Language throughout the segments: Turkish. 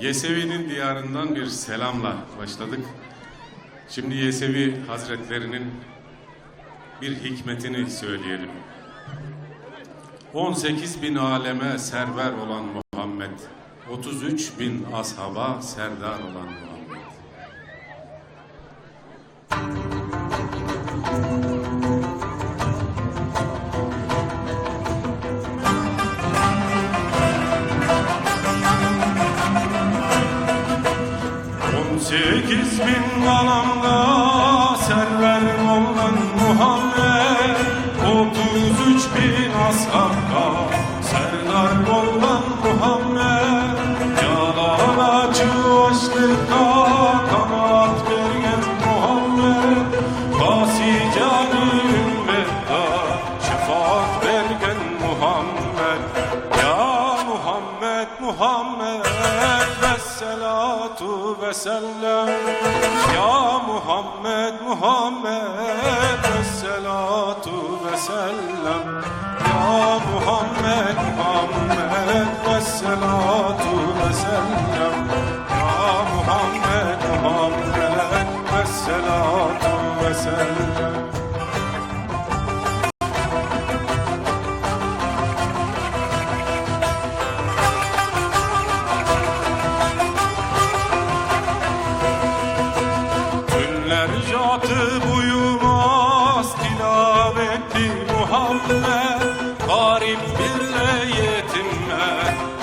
Yesevi'nin diyarından bir selamla başladık. Şimdi Yesevi Hazretlerinin bir hikmetini söyleyelim. 18 bin aleme server olan Muhammed, 33 bin ashaba serdar olan Muhammed. On sekiz bin alanda server olan Muhammed. Otuz üç bin ashabda salatu ve sellem. Ya Muhammed Muhammed ve salatu ve sellem. Ya Muhammed Muhammed ve salatu ve sellem. Ya Muhammed Muhammed ve salatu ve sellem Muhammed Garip birle yetinme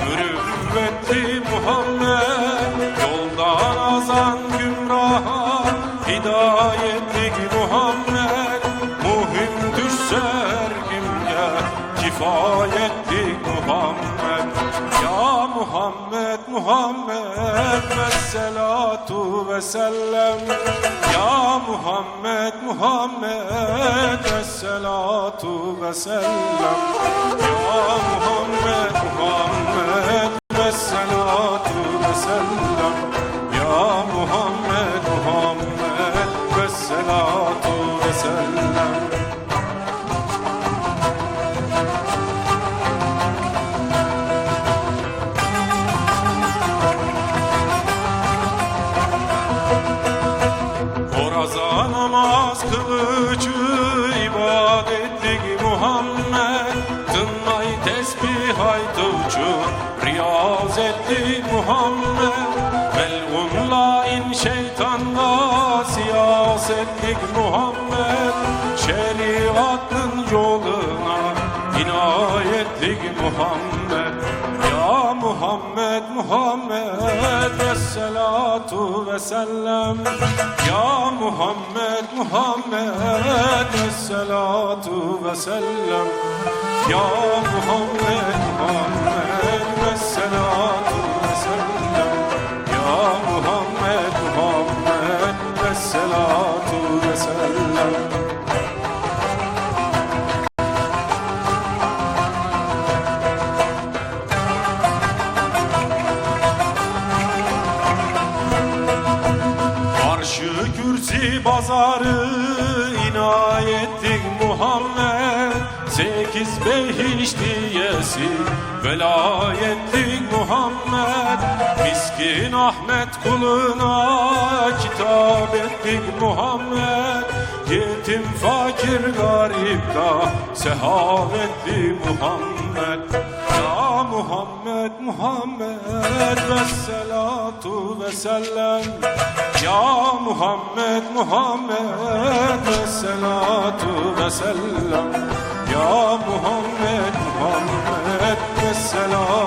mürüvvetti Muhammed. Yoldan azan gümraha hidayetlik Muhammed. Muhim düşse her kimge kifayetlik Muhammed Muhammed Muhammed ve salatu ve sellem Ya Muhammed Muhammed ve salatu ve sellem Ya Muhammed Muhammed ve salatu ve sellem Ya Muhammed Muhammed ve salatu ve sellem siyasetlik Muhammed Şeriatın yoluna inayetlik Muhammed. Ya Muhammed Muhammed ve salatu ve sellem. Ya Muhammed Muhammed ve salatu ve sellem. Ya Muhammed Muhammed kürsi bazarı inayettik Muhammed. Sekiz behiş diyesi velayettik Muhammed. Miskin Ahmet kuluna kitap ettik Muhammed fakir garip da sehavetli Muhammed. Ya Muhammed Muhammed ve salatu ve sellem Ya Muhammed Muhammed ve salatu ve sellem Ya Muhammed Muhammed ve salatu